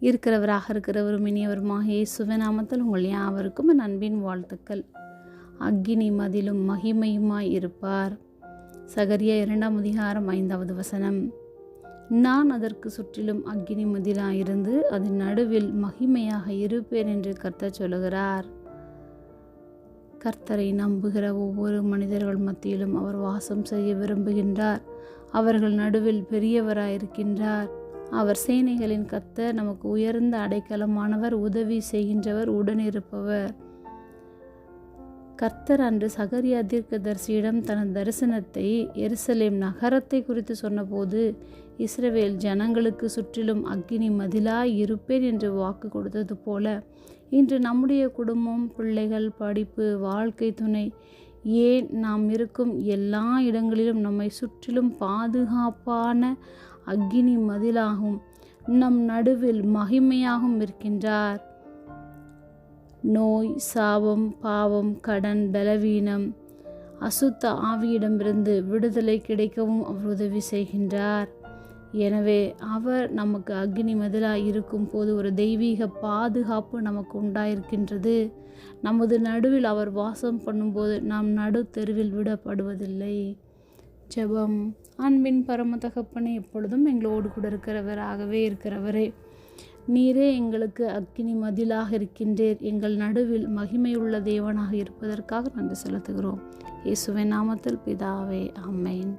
இருக்கிறவராக இருக்கிறவரும் இனியவருமாக இயேசுவின் நாமத்தில் உங்கள் யாவருக்கும் என் அன்பின் வாழ்த்துக்கள். அக்கினி மதிலும் மகிமையுமாய் இருப்பார். சகரிய இரண்டாம் அதிகாரம் ஐந்தாவது வசனம். நான் அதற்கு சுற்றிலும் அக்கினி மதிலாயிருந்து அதன் நடுவில் மகிமையாக இருப்பேன் என்று கர்த்தர் சொல்லுகிறார். கர்த்தரை நம்புகிற ஒவ்வொரு மனிதர்கள் மத்தியிலும் அவர் வாசம் செய்ய விரும்புகின்றார். அவர்கள் நடுவில் பெரியவராயிருக்கின்றார். அவர் சேனைகளின் கர்த்தர் நமக்கு உயர்ந்த அடைக்கலமானவர் உதவி செய்கின்றவர் உடனிருப்பவர். கர்த்தர் அன்று சகரியா தீர்க்கதரிசியிடம் தனது தரிசனத்தை எருசலேம் நகரத்தை குறித்து சொன்னபோது இஸ்ரவேல் ஜனங்களுக்கு சுற்றிலும் அக்கினி மதிலாய் இருப்பேன் என்று வாக்கு கொடுத்தது போல இன்று நம்முடைய குடும்பம் பிள்ளைகள் படிப்பு வாழ்க்கை துணை ஏன் நாம் இருக்கும் எல்லா இடங்களிலும் நம்மை சுற்றிலும் பாதுகாப்பான அக்னி மதிலாகும் நம் நடுவில் மகிமையாகவும் இருக்கின்றார். நோய் சாபம் பாவம் கடன் பலவீனம் அசுத்த ஆவியிடமிருந்து விடுதலை கிடைக்கவும் அவர் உதவி செய்கின்றார். எனவே அவர் நமக்கு அக்னி மதிலாக இருக்கும் போது ஒரு தெய்வீக பாதுகாப்பு நமக்கு உண்டாயிருக்கின்றது. நமது நடுவில் அவர் வாசம் பண்ணும்போது நாம் நடு தெருவில் விடப்படுவதில்லை. ஜெபம். அன்பின் பரம தகப்பனே எப்பொழுதும் எங்களோடு கூட இருக்கிறவராகவே இருக்கிறவரே நீரே எங்களுக்கு அக்கினி மதிலாக இருக்கின்றீர். எங்கள் நடுவில் மகிமையுள்ள தேவனாக இருப்பதற்காக நன்றி செலுத்துகிறோம். இயேசுவின் நாமத்தில் பிதாவே அம்மேன்